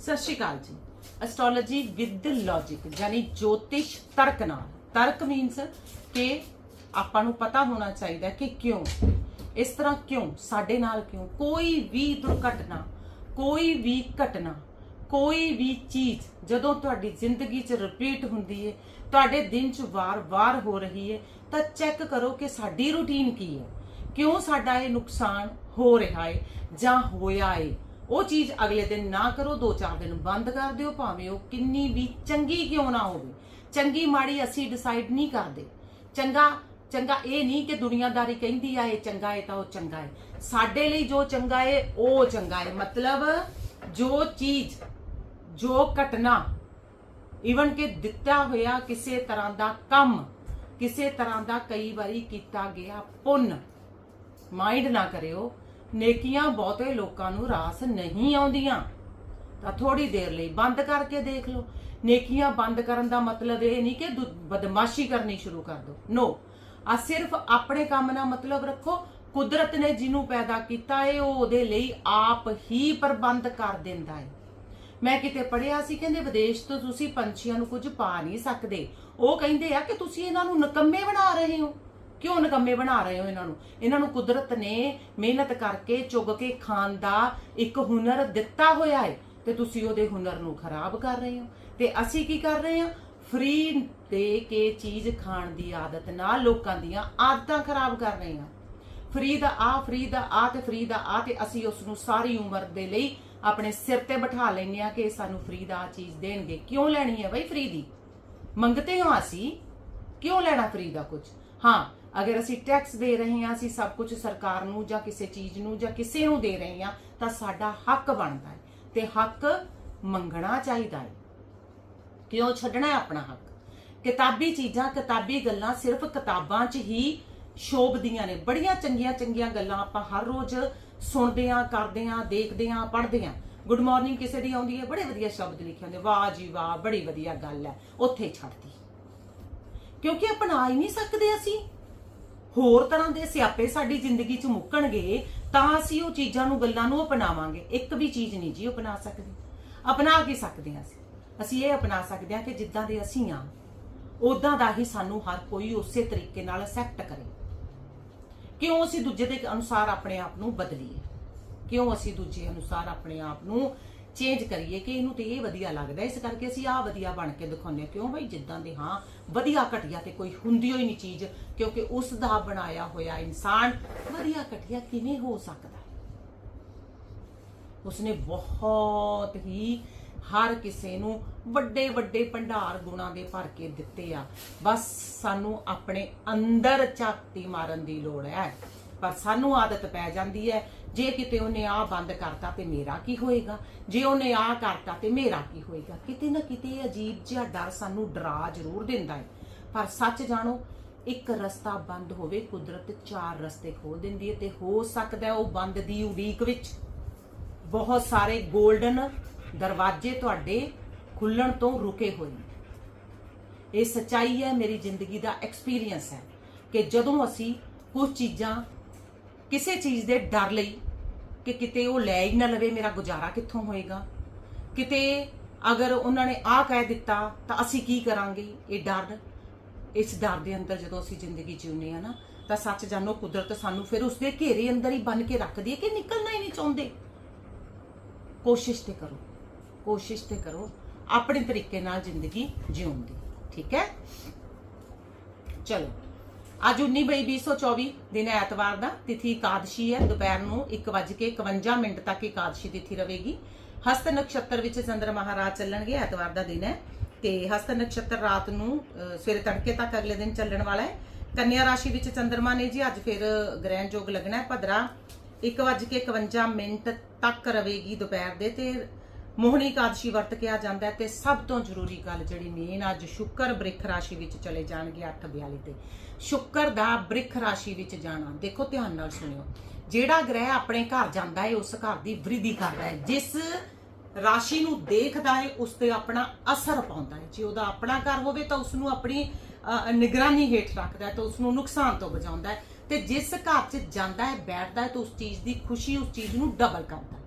ਸਤਿ ਸ਼੍ਰੀ ਅਕਾਲ ਜੀ। Astrology with logic ਯਾਨੀ ਜੋਤਿਸ਼ ਤਰਕ ਨਾਲ। ਤਰਕ ਮੀਨਸ ਕਿ ਆਪਾਂ ਨੂੰ ਪਤਾ ਹੋਣਾ ਚਾਹੀਦਾ ਕਿ ਕਿਉਂ, ਇਸ ਤਰ੍ਹਾਂ ਕਿਉਂ, ਸਾਡੇ ਨਾਲ ਕਿਉਂ, ਕੋਈ ਵੀ ਦੁਰਘਟਨਾ, ਕੋਈ ਵੀ ਘਟਨਾ, ਕੋਈ ਵੀ ਚੀਜ਼, ਜਦੋਂ ਤੁਹਾਡੀ ਜ਼ਿੰਦਗੀ 'ਚ ਰਿਪੀਟ ਹੁੰਦੀ ਹੈ ਤੁਹਾਡੇ ਦਿਨ 'ਚ ਵਾਰ-ਵਾਰ ਹੋ ਰਹੀ ਹੈ ਤਾਂ ਚੈੱਕ ਕਰੋ ਕਿ ਸਾਡੀ ਰੁਟੀਨ ਕੀ ਹੈ ਕਿਉਂ ਸਾਡਾ ਇਹ ਨੁਕਸਾਨ ਹੋ ਰਿਹਾ ਹੈ ਜਾਂ ਹੋਇਆ ਏ? ਉਹ ਚੀਜ਼ ਅਗਲੇ ਦਿਨ ਨਾ ਕਰੋ, ਦੋ ਚਾਰ ਦਿਨ ਬੰਦ ਕਰ ਦਿਓ, ਭਾਵੇਂ ਉਹ ਕਿੰਨੀ ਵੀ ਚੰਗੀ ਕਿਉਂ ਨਾ ਹੋਵੇ। ਚੰਗੀ ਮਾੜੀ ਅਸੀਂ ਡਿਸਾਈਡ ਨਹੀਂ ਕਰਦੇ। ਚੰਗਾ ਚੰਗਾ ਇਹ ਨਹੀਂ ਕਿ ਦੁਨੀਆਦਾਰੀ ਕਹਿੰਦੀ ਆ, ਇਹ ਚੰਗਾ ਹੈ ਤਾਂ ਉਹ ਚੰਗਾ ਹੈ। ਸਾਡੇ ਲਈ ਜੋ ਚੰਗਾ ਹੈ, ਉਹ ਚੰਗਾ ਹੈ। ਮਤਲਬ ਜੋ ਚੀਜ਼, ਜੋ ਘਟਨਾ ਇਵਨ ਕਿ ਦਿੱਤਾ ਹੋਇਆ ਕਿਸੇ ਤਰ੍ਹਾਂ ਦਾ ਕੰਮ, ਕਿਸੇ ਤਰ੍ਹਾਂ ਦਾ ਕਈ ਵਾਰੀ ਕੀਤਾ ਗਿਆ ਪੁੰਨ ਮਾਈਂਡ ਨਾ ਕਰਿਓ। ਨੇਕੀਆਂ ਬਹੁਤੇ ਲੋਕਾਂ ਨੂੰ ਰਾਸ ਨਹੀਂ ਆਉਂਦੀਆਂ। ਤਾਂ ਥੋੜੀ ਦੇਰ ਲਈ ਬੰਦ ਕਰਕੇ ਦੇਖ ਲਓ। ਨੇਕੀਆਂ ਬੰਦ ਕਰਨ ਦਾ ਮਤਲਬ ਇਹ ਨਹੀਂ ਕਿ ਬਦਮਾਸ਼ੀ ਕਰਨੀ ਸ਼ੁਰੂ ਕਰ ਦਿਓ ਨੋ ਆ ਸਿਰਫ ਆਪਣੇ ਕੰਮ ਨਾਲ ਮਤਲਬ ਰੱਖੋ। ਕੁਦਰਤ ਨੇ ਜਿਹਨੂੰ ਪੈਦਾ ਕੀਤਾ ਹੈ ਉਹ ਉਹਦੇ ਲਈ ਆਪ ਹੀ ਪ੍ਰਬੰਧ ਕਰ ਦਿੰਦਾ ਹੈ ਮੈਂ ਕਿਤੇ ਪੜਿਆ ਸੀ, ਕਹਿੰਦੇ ਵਿਦੇਸ਼ ਤੋਂ ਤੁਸੀਂ ਪੰਛੀਆਂ ਨੂੰ ਕੁਝ ਪਾ ਨਹੀਂ ਸਕਦੇ। ਉਹ ਕਹਿੰਦੇ ਆ ਕਿ ਤੁਸੀਂ ਇਹਨਾਂ ਨੂੰ ਨਕੰਮੇ ਬਣਾ ਰਹੇ ਹੋ। ਕਿਉਂ ਨਕੰਮੇ ਬਣਾ ਰਹੇ ਹੋ ਇਹਨਾਂ ਨੂੰ? ਇਹਨਾਂ ਨੂੰ ਕੁਦਰਤ ਨੇ ਮਿਹਨਤ ਕਰਕੇ ਚੁੱਗ ਕੇ ਖਾਣ ਦਾ ਇੱਕ ਹੁਨਰ ਦਿੱਤਾ ਹੋਇਆ ਹੈ ਤੇ ਤੁਸੀਂ ਉਹਦੇ ਹੁਨਰ ਨੂੰ ਖਰਾਬ ਕਰ ਰਹੇ ਹੋ। ਤੇ ਅਸੀਂ ਕੀ ਕਰ ਰਹੇ ਹਾਂ? ਫ੍ਰੀ ਦੇ ਕੇ ਚੀਜ਼ ਖਾਣ ਦੀ ਆਦਤ ਨਾਲ ਲੋਕਾਂ ਦੀਆਂ ਆਦਤਾਂ ਖਰਾਬ ਕਰ ਰਹੇ ਹਾਂ। ਫ੍ਰੀ ਦਾ ਆ, ਫ੍ਰੀ ਦਾ ਆ ਤੇ ਫ੍ਰੀ ਦਾ ਆ ਤੇ ਅਸੀਂ ਉਸ ਨੂੰ ਸਾਰੀ ਉਮਰ ਦੇ ਲਈ ਆਪਣੇ ਸਿਰ ਤੇ ਬਿਠਾ ਲੈਂਦੇ ਆ ਕਿ ਸਾਨੂੰ ਫ੍ਰੀ ਦਾ ਆਹ ਚੀਜ਼ ਦੇਣਗੇ। ਕਿਉਂ ਲੈਣੀ ਹੈ ਬਈ ਫ੍ਰੀ ਦੀ? ਮੰਗਤੇ ਹਾਂ ਅਸੀਂ? ਕਿਉਂ ਲੈਣਾ ਫ੍ਰੀ ਦਾ ਕੁਝ? ਹਾਂ ਅਗਰ ਅਸੀਂ ਟੈਕਸ ਦੇ ਰਹੇ ਹਾਂ, ਅਸੀਂ ਸਭ ਕੁਝ ਸਰਕਾਰ ਨੂੰ ਜਾਂ ਕਿਸੇ ਚੀਜ਼ ਨੂੰ ਜਾਂ ਕਿਸੇ ਨੂੰ ਦੇ ਰਹੇ ਹਾਂ, ਤਾਂ ਸਾਡਾ ਹੱਕ ਬਣਦਾ ਹੈ ਤੇ ਹੱਕ ਮੰਗਣਾ ਚਾਹੀਦਾ ਹੈ। ਕਿਉਂ ਛੱਡਣਾ ਹੈ ਆਪਣਾ ਹੱਕ? ਕਿਤਾਬੀ ਚੀਜ਼ਾਂ, ਕਿਤਾਬੀ ਗੱਲਾਂ ਸਿਰਫ ਕਿਤਾਬਾਂ 'ਚ ਹੀ ਸ਼ੋਭਦੀਆਂ ਨੇ। ਬੜੀਆਂ ਚੰਗੀਆਂ ਚੰਗੀਆਂ ਗੱਲਾਂ ਆਪਾਂ ਹਰ ਰੋਜ਼ ਸੁਣਦੇ ਆਂ ਕਰਦੇ ਆਂ ਦੇਖਦੇ ਆਂ ਪੜ੍ਹਦੇ ਆਂ ਗੁੱਡ ਮਾਰਨਿੰਗ ਕਿਸੇ ਦੀ ਆਉਂਦੀ ਹੈ, ਬੜੇ ਵਧੀਆ ਸ਼ਬਦ ਲਿਖੇ ਹੁੰਦੇ। ਵਾਹ ਜੀ ਵਾਹ, ਬੜੀ ਵਧੀਆ ਗੱਲ ਹੈ। ਉੱਥੇ ਛੱਡਦੀ। ਕਿਉਂਕਿ ਅਪਣਾ ਹੀ ਨਹੀਂ ਸਕਦੇ ਅਸੀਂ। ਹੋਰ ਤਰ੍ਹਾਂ ਦੇ ਸਿਆਪੇ ਸਾਡੀ ਜ਼ਿੰਦਗੀ 'ਚ ਮੁੱਕਣਗੇ, ਤਾਂ ਅਸੀਂ ਉਹ ਚੀਜ਼ਾਂ ਨੂੰ, ਗੱਲਾਂ ਨੂੰ ਅਪਣਾਵਾਂਗੇ। ਇੱਕ ਵੀ ਚੀਜ਼ ਨਹੀਂ ਜੀ ਅਪਣਾ ਸਕਦੇ। ਅਪਣਾ ਕੀ ਸਕਦੇ ਹਾਂ ਅਸੀਂ। ਅਸੀਂ ਇਹ ਅਪਣਾ ਸਕਦੇ ਹਾਂ ਕਿ ਜਿੱਦਾਂ ਦੇ ਅਸੀਂ ਆ ਉਦਾਂ ਦਾ ਹੀ ਸਾਨੂੰ ਹਰ ਕੋਈ ਉਸੇ ਤਰੀਕੇ ਨਾਲ ਅਸੈਪਟ ਕਰੇ। ਕਿਉਂ ਅਸੀਂ ਦੂਜੇ ਦੇ ਅਨੁਸਾਰ ਆਪਣੇ ਆਪ ਨੂੰ ਬਦਲੀਏ? ਕਿਉਂ ਅਸੀਂ ਦੂਜੇ ਅਨੁਸਾਰ ਆਪਣੇ ਆਪ ਨੂੰ ਚੇਂਜ ਕਰੀਏ ਕਿ ਇਹਨੂੰ ਤੇ ਇਹ ਵਧੀਆ ਲੱਗਦਾ, ਇਸ ਕਰਕੇ ਅਸੀਂ ਆਹ ਵਧੀਆ ਬਣ ਕੇ ਦਿਖਾਉਂਦੇ ਕਿਉਂ ਭਾਈ ਜਿੱਦਾਂ ਦੇ ਹਾਂ, ਵਧੀਆ ਘਟਿਆ ਤੇ ਕੋਈ ਹੁੰਦੀ ਹੋਈ ਨਹੀਂ ਚੀਜ਼, ਕਿਉਂਕਿ ਉਸ ਦਾ ਬਣਾਇਆ ਹੋਇਆ ਇਨਸਾਨ ਵਧੀਆ ਘਟਿਆ ਕਿਵੇਂ ਹੋ ਸਕਦਾ? ਉਸਨੇ ਬਹੁਤ ਹੀ ਹਰ ਕਿਸੇ ਨੂੰ ਵੱਡੇ ਵੱਡੇ ਭੰਡਾਰ ਗੁਣਾਂ ਦੇ ਭਰ ਕੇ ਦਿੱਤੇ ਆ। ਬਸ ਸਾਨੂੰ ਆਪਣੇ ਅੰਦਰ ਝਾਤੀ ਮਾਰਨ ਦੀ ਲੋੜ ਹੈ। ਪਰ ਸਾਨੂੰ ਆਦਤ ਪੈ ਜਾਂਦੀ ਹੈ। ਜੇ ਕਿਤੇ ਉਹਨੇ ਆ ਬੰਦ ਕਰਤਾ ਤੇ ਮੇਰਾ ਕੀ ਹੋਏਗਾ? ਜੇ ਉਹਨੇ ਆ ਕਰਤਾ ਤੇ ਮੇਰਾ ਕੀ ਹੋਏਗਾ? ਕਿਤੇ ਨਾ ਕਿਤੇ ਅਜੀਬ ਜਿਹਾ ਡਰ ਸਾਨੂੰ ਡਰਾ ਜ਼ਰੂਰ ਦਿੰਦਾ ਹੈ। ਪਰ ਸੱਚ ਜਾਣੋ, ਇੱਕ ਰਸਤਾ ਬੰਦ ਹੋਵੇ, ਕੁਦਰਤ ਚਾਰ ਰਸਤੇ ਖੋਲ ਦਿੰਦੀ ਹੈ ਤੇ ਹੋ ਸਕਦਾ ਉਹ ਬੰਦ ਦੀ ਉਡੀਕ ਵਿੱਚ ਬਹੁਤ ਸਾਰੇ 골ਡਨ ਦਰਵਾਜ਼ੇ ਤੁਹਾਡੇ ਖੁੱਲਣ ਤੋਂ ਰੁਕੇ ਹੋਏ ਨੇ। ਇਹ ਸਚਾਈ ਹੈ, ਮੇਰੀ ਜ਼ਿੰਦਗੀ ਦਾ ਐਕਸਪੀਰੀਅੰਸ ਹੈ ਕਿ ਜਦੋਂ ਅਸੀਂ ਕੁਝ ਚੀਜ਼ਾਂ ਕਿਸੇ ਚੀਜ਼ ਦੇ ਡਰ ਲਈ ਕਿ ਕਿਤੇ ਉਹ ਲੈ ਹੀ ਨਾ ਲਵੇ ਮੇਰਾ ਗੁਜ਼ਾਰਾ ਕਿੱਥੋਂ ਹੋਏਗਾ? ਕਿਤੇ ਅਗਰ ਉਹਨਾਂ ਨੇ ਆਹ ਕਹਿ ਦਿੱਤਾ ਤਾਂ ਅਸੀਂ ਕੀ ਕਰਾਂਗੇ? ਇਹ ਡਰ, ਇਸ ਡਰ ਦੇ ਅੰਦਰ ਜਦੋਂ ਅਸੀਂ ਜ਼ਿੰਦਗੀ ਜਿਉਂਦੇ ਆ ਨਾ, ਤਾਂ ਸੱਚ ਜਾਣੋ ਕੁਦਰਤ ਸਾਨੂੰ ਫਿਰ ਉਸਦੇ ਘੇਰੇ ਅੰਦਰ ਹੀ ਬੰਨ ਕੇ ਰੱਖਦੀ ਹੈ ਕਿ ਨਿਕਲਣਾ ਹੀ ਨਹੀਂ ਚਾਹੁੰਦੇ। ਕੋਸ਼ਿਸ਼ ਤੇ ਕਰੋ, ਕੋਸ਼ਿਸ਼ ਤੇ ਕਰੋ ਆਪਣੇ ਤਰੀਕੇ ਨਾਲ ਜ਼ਿੰਦਗੀ ਜਿਉਣ ਦੀ ਠੀਕ ਹੈ? ਚਲੋ। ਅੱਜ 19 ਮਈ 2024 ਦਿਨ ਹੈ ਐਤਵਾਰ ਦਾ ਤਿਥੀ ਇਕਾਦਸ਼ੀ ਹੈ। ਦੁਪਹਿਰ ਨੂੰ 1:51 ਮਿੰਟ ਤੱਕ ਇਕਾਦਸ਼ੀ ਤਿਥੀ ਰਹੇਗੀ। ਹਸਤ ਨਕਸ਼ਤਰ ਵਿੱਚ ਚੰਦਰ ਮਹਾਰਾਜ ਚੱਲਣਗੇ, ਐਤਵਾਰ ਦਾ ਦਿਨ ਹੈ। ਤੇ ਹਸਤ ਨਕਸ਼ਤਰ ਰਾਤ ਨੂੰ ਸਵੇਰੇ ਤੜਕੇ ਤੱਕ ਅਗਲੇ ਦਿਨ ਚੱਲਣ ਵਾਲਾ ਹੈ। ਕੰਨਿਆ ਰਾਸ਼ੀ ਵਿੱਚ ਚੰਦਰਮਾ ਨੇ ਜੀ ਅੱਜ ਫਿਰ ਗ੍ਰਹਿਣ ਯੋਗ ਲੱਗਣਾ ਹੈ। ਭਦਰਾ 1:51 ਮਿੰਟ ਤੱਕ ਰਹੇਗੀ ਦੁਪਹਿਰ ਦੇ ਤੇ ਮੋਹਣੀ ਇਕਾਦਸ਼ੀ ਵਰਤ ਕਿਹਾ ਜਾਂਦਾ ਹੈ ਤੇ ਸਭ ਤੋਂ ਜ਼ਰੂਰੀ ਗੱਲ ਜਿਹੜੀ ਮੇਨ ਅੱਜ ਸ਼ੁੱਕਰ ਬ੍ਰਿਖ ਰਾਸ਼ੀ ਵਿੱਚ ਚਲੇ ਜਾਣਗੇ 8:42 ਤੇ ਸ਼ੁੱਕਰ ਦਾ ਬ੍ਰਿਖ ਰਾਸ਼ੀ ਵਿੱਚ ਜਾਣਾ, ਦੇਖੋ ਧਿਆਨ ਨਾਲ ਸੁਣਿਓ। ਜਿਹੜਾ ਗ੍ਰਹਿ ਆਪਣੇ ਘਰ ਜਾਂਦਾ ਹੈ, ਉਸ ਘਰ ਦੀ ਵ੍ਰਿਧੀ ਕਰਦਾ ਹੈ। ਜਿਸ ਰਾਸ਼ੀ ਨੂੰ ਦੇਖਦਾ ਹੈ, ਉਸ ਤੇ ਆਪਣਾ ਅਸਰ ਪਾਉਂਦਾ ਹੈ। ਜੇ ਉਹਦਾ ਆਪਣਾ ਘਰ ਹੋਵੇ ਤਾਂ ਉਸ ਨੂੰ ਆਪਣੀ ਨਿਗਰਾਨੀ ਹੇਠ ਰੱਖਦਾ ਹੈ ਤਾਂ ਉਸ ਨੂੰ ਨੁਕਸਾਨ ਤੋਂ ਬਚਾਉਂਦਾ ਹੈ। ਤੇ ਜਿਸ ਘਰ 'ਚ ਜਾਂਦਾ ਹੈ, ਬੈਠਦਾ ਹੈ, ਤਾਂ ਉਸ ਚੀਜ਼ ਦੀ ਖੁਸ਼ੀ ਉਸ ਚੀਜ਼ ਨੂੰ ਡਬਲ ਕਰਦਾ ਹੈ।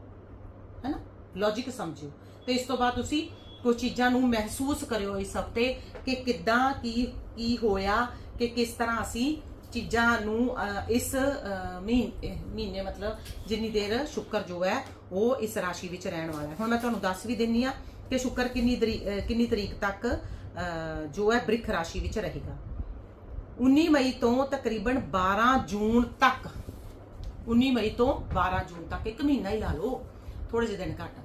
ਹੈਨਾ ਲੌਜੀਕ ਸਮਝਿਓ। ਤੇ ਇਸ ਤੋਂ ਬਾਅਦ ਤੁਸੀਂ ਕੁਝ ਚੀਜ਼ਾਂ ਨੂੰ ਮਹਿਸੂਸ ਕਰਿਓ ਇਸ ਹਫ਼ਤੇ ਕਿ ਕਿੱਦਾਂ ਕੀ ਕੀ ਹੋਇਆ ਕਿ ਕਿਸ ਤਰ੍ਹਾਂ ਅਸੀਂ ਚੀਜ਼ਾਂ ਨੂੰ ਇਸ ਅਹ, ਮਹੀਨੇ ਮਤਲਬ ਜਿੰਨੀ ਦੇਰ ਸ਼ੁੱਕਰ ਜੋ ਹੈ ਉਹ ਇਸ ਰਾਸ਼ੀ ਵਿੱਚ ਰਹਿਣ ਵਾਲਾ ਹੈ। ਹੁਣ ਮੈਂ ਤੁਹਾਨੂੰ ਦੱਸ ਵੀ ਦਿੰਨੀ ਆ ਕਿ ਸ਼ੁੱਕਰ ਕਿੰਨੀ ਦਰੀ- ਕਿੰਨੀ ਤਰੀਕ ਤੱਕ ਜੋ ਹੈ ਬ੍ਰਿਖ ਰਾਸ਼ੀ ਵਿੱਚ ਰਹੇਗਾ। 19 ਮਈ ਤੋਂ ਤਕਰੀਬਨ 12 ਜੂਨ ਤੱਕ। 19 ਮਈ ਤੋਂ 12 ਜੂਨ ਤੱਕ ਇੱਕ ਮਹੀਨਾ ਹੀ ਲਾ ਲਓ। ਥੋੜੇ ਜਿਹੇ ਦਿਨ ਘੱਟ।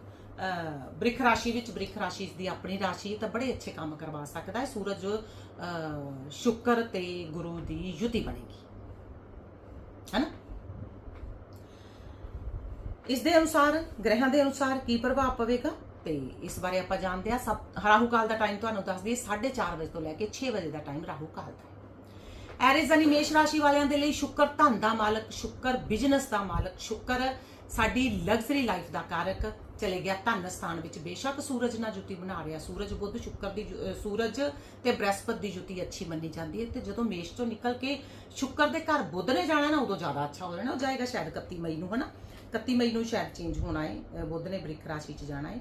ਬ੍ਰਿਖ ਰਾਸ਼ੀ ਵਿੱਚ ਬ੍ਰਿਖ ਰਾਸ਼ੀ ਇਸ ਦੀ ਆਪਣੀ ਰਾਸ਼ੀ ਤਾਂ ਬੜੇ ਅੱਛੇ ਕੰਮ ਕਰਵਾ ਸਕਦਾ ਹੈ। ਸੂਰਜ ਅਹ, ਸ਼ੁੱਕਰ ਤੇ ਗੁਰੂ ਦੀ ਯੁਤੀ ਬਣੇਗੀ। ਹੈਨਾ? ਇਸ ਦੇ ਅਨੁਸਾਰ ਗ੍ਰਹਿਾਂ ਦੇ ਅਨੁਸਾਰ ਕੀ ਪ੍ਰਭਾਵ ਪਵੇਗਾ? ਤੇ ਇਸ ਬਾਰੇ ਆਪਾਂ ਜਾਣਦੇ ਆ ਸਭ ਰਾਹੂ ਕਾਲ ਦਾ ਟਾਈਮ ਤੁਹਾਨੂੰ ਦੱਸ ਦਈਏ 4:30 ਵਜੇ ਤੋਂ ਲੈ ਕੇ 6 ਵਜੇ ਦਾ ਟਾਈਮ ਰਾਹੂ ਕਾਲ ਦਾ ਹੈ। ਐਰਿਸ ਯਾਨੀ ਮੇਸ਼ ਰਾਸ਼ੀ ਵਾਲਿਆਂ ਦੇ ਲਈ ਸ਼ੁੱਕਰ ਧਨ ਦਾ ਮਾਲਕ ਸ਼ੁੱਕਰ ਬਿਜ਼ਨਸ ਦਾ ਮਾਲਕ ਸ਼ੁੱਕਰ ਸਾਡੀ ਲਗਜ਼ਰੀ ਲਾਈਫ ਦਾ ਕਾਰਕ ਚਲੇ ਗਿਆ ਧਨ ਸਥਾਨ ਵਿੱਚ। ਬੇਸ਼ੱਕ ਸੂਰਜ ਨਾਲ ਜੁਤੀ ਬਣਾ ਰਿਹਾ। ਸੂਰਜ ਬੁੱਧ, ਸ਼ੁੱਕਰ ਦੀ ਸੂਰਜ ਤੇ ਬ੍ਰਹਸਪਤ ਦੀ ਜੁਤੀ ਅੱਛੀ ਮੰਨੀ ਜਾਂਦੀ ਹੈ ਤੇ ਜਦੋਂ ਮੇਸ਼ ਤੋਂ ਨਿਕਲ ਕੇ ਸ਼ੁੱਕਰ ਦੇ ਘਰ ਬੁੱਧ ਨੇ ਜਾਣਾ ਨਾ, ਉਦੋਂ ਜ਼ਿਆਦਾ ਅੱਛਾ ਹੋ ਜਾਣਾ। ਉਹ ਜਾਏਗਾ ਸ਼ਾਇਦ 31 ਮਈ ਨੂੰ, ਹਨਾ? 31 ਮਈ ਨੂੰ ਸ਼ਾਇਦ ਚੇਂਜ ਹੋਣਾ ਹੈ। ਬੁੱਧ ਨੇ ਬ੍ਰਿਖ ਰਾਸ਼ੀ 'ਚ ਜਾਣਾ ਹੈ।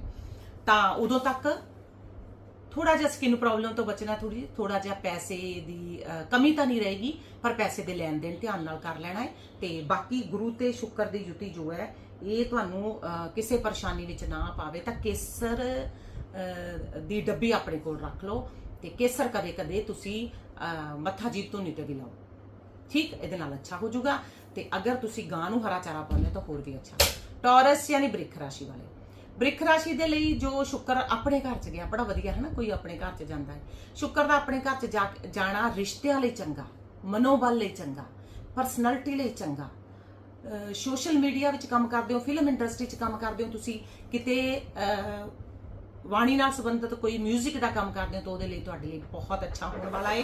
ਤਾਂ ਉਦੋਂ ਤੱਕ ਥੋੜਾ ਜਿਹਾ ਸਕਿਨ ਪ੍ਰੋਬਲਮ ਤੋਂ ਬਚਣਾ ਥੋੜੀ ਥੋੜਾ ਜਿਹਾ। ਪੈਸੇ ਦੀ ਕਮੀ ਤਾਂ ਨਹੀਂ ਰਹੇਗੀ, ਪਰ ਪੈਸੇ ਦੇ ਲੈਣ ਦੇਣ ਧਿਆਨ ਨਾਲ ਕਰ ਲੈਣਾ ਹੈ। ਤੇ ਬਾਕੀ ਗੁਰੂ ਤੇ ਸ਼ੁੱਕਰ ਦੀ ਯੁਤੀ ਜੋ ਹੈ ਇਹ ਤੁਹਾਨੂੰ ਕਿਸੇ ਪਰੇਸ਼ਾਨੀ ਵਿੱਚ ਨਾ ਪਾਵੇ ਤਾਂ ਕੇਸਰ ਦੀ ਡੱਬੀ ਆਪਣੇ ਕੋਲ ਰੱਖ ਲਓ ਤੇ ਕੇਸਰ ਕਦੇ ਕਦੇ ਤੁਸੀਂ ਮੱਥਾ ਜੀਤ ਤੋਂ ਨਹੀਂ ਤੇ ਵੀ ਲਾਓ। ਠੀਕ? ਇਹਦੇ ਨਾਲ ਅੱਛਾ ਹੋ ਜਾਊਗਾ ਤੇ ਅਗਰ ਤੁਸੀਂ ਗਾਂ ਨੂੰ ਹਰਾ ਚਾਰਾ ਪਾਉਂਦੇ ਹੋ ਤਾਂ ਹੋਰ ਵੀ ਅੱਛਾ। ਟੌਰਸ ਯਾਨੀ ਬ੍ਰਿਖ ਰਾਸ਼ੀ ਵਾਲੇ। ਬ੍ਰਿਖ ਰਾਸ਼ੀ ਦੇ ਲਈ ਜੋ ਸ਼ੁੱਕਰ ਆਪਣੇ ਘਰ ਚ ਗਿਆ, ਬੜਾ ਵਧੀਆ ਹੈ ਨਾ, ਕੋਈ ਆਪਣੇ ਘਰ ਚ ਜਾਂਦਾ ਹੈ। ਸ਼ੁੱਕਰ ਦਾ ਆਪਣੇ ਘਰ ਚ ਜਾ ਕੇ- ਜਾਣਾ ਰਿਸ਼ਤਿਆਂ ਲਈ ਚੰਗਾ, ਮਨੋਬਲ ਲਈ ਚੰਗਾ ਪਰਸਨੈਲਿਟੀ ਲਈ ਚੰਗਾ ਸੋਸ਼ਲ ਮੀਡੀਆ ਵਿੱਚ ਕੰਮ ਕਰਦੇ ਹੋ ਫਿਲਮ ਇੰਡਸਟਰੀ 'ਚ ਕੰਮ ਕਰਦੇ ਹੋ ਤੁਸੀਂ, ਕਿਤੇ ਵਾਣੀ ਨਾਲ ਸੰਬੰਧਿਤ ਕੋਈ 뮤직 ਦਾ ਕੰਮ ਕਰਦੇ ਹੋ ਤਾਂ ਉਹਦੇ ਲਈ ਤੁਹਾਡੇ ਲਈ ਬਹੁਤ ਅੱਛਾ ਹੋਣ ਵਾਲਾ ਹੈ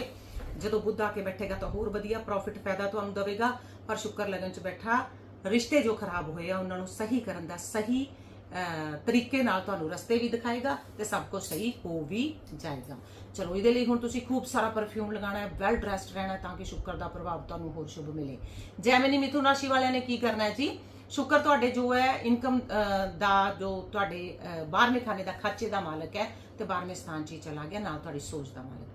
ਜਦੋਂ ਬੁੱਧ ਆ ਕੇ ਬੈਠੇਗਾ ਤਾਂ ਹੋਰ ਵਧੀਆ ਪ੍ਰੋਫਿਟ ਫਾਇਦਾ ਤੁਹਾਨੂੰ ਦੇਵੇਗਾ, ਪਰ ਸ਼ੁਕਰ ਲਗਨ 'ਚ ਬੈਠਾ, ਰਿਸ਼ਤੇ ਜੋ ਖਰਾਬ ਹੋਏ ਆ, ਉਹਨਾਂ ਨੂੰ ਸਹੀ ਕਰਨ ਦਾ ਸਹੀ ਤਰੀਕੇ ਨਾਲ ਤੁਹਾਨੂੰ ਰਸਤੇ ਵੀ ਦਿਖਾਏਗਾ ਤੇ ਸਭ ਕੁਝ ਸਹੀ ਹੋ ਵੀ ਜਾਏਗਾ। ਚਲੋ ਇਹਦੇ ਲਈ ਹੁਣ ਤੁਸੀਂ ਖੂਬ ਸਾਰਾ ਪਰਫਿਊਮ ਲਗਾਉਣਾ ਹੈ ਵੈਲ ਡਰੈਸਡ ਰਹਿਣਾ ਤਾਂ ਕਿ ਸ਼ੁਕਰ ਦਾ ਪ੍ਰਭਾਵ ਤੁਹਾਨੂੰ ਹੋਰ ਸ਼ੁਭ ਮਿਲੇ। ਜੈਮਨੀ ਮਿਥੁਨ ਰਾਸ਼ੀ ਵਾਲਿਆਂ ਨੇ ਕੀ ਕਰਨਾ ਹੈ ਜੀ? ਸ਼ੁਕਰ ਤੁਹਾਡੇ ਜੋ ਹੈ ਇਨਕਮ ਦਾ ਜੋ ਤੁਹਾਡੇ ਅਹ, 12ਵੇਂ ਖਾਨੇ ਦਾ ਖਰਚੇ ਦਾ ਮਾਲਕ ਹੈ ਤੇ 12ਵੇਂ ਸਥਾਨ 'ਚ ਹੀ ਚਲਾ ਗਿਆ ਨਾਲ ਤੁਹਾਡੀ ਸੋਚ ਦਾ ਮਾਲਕ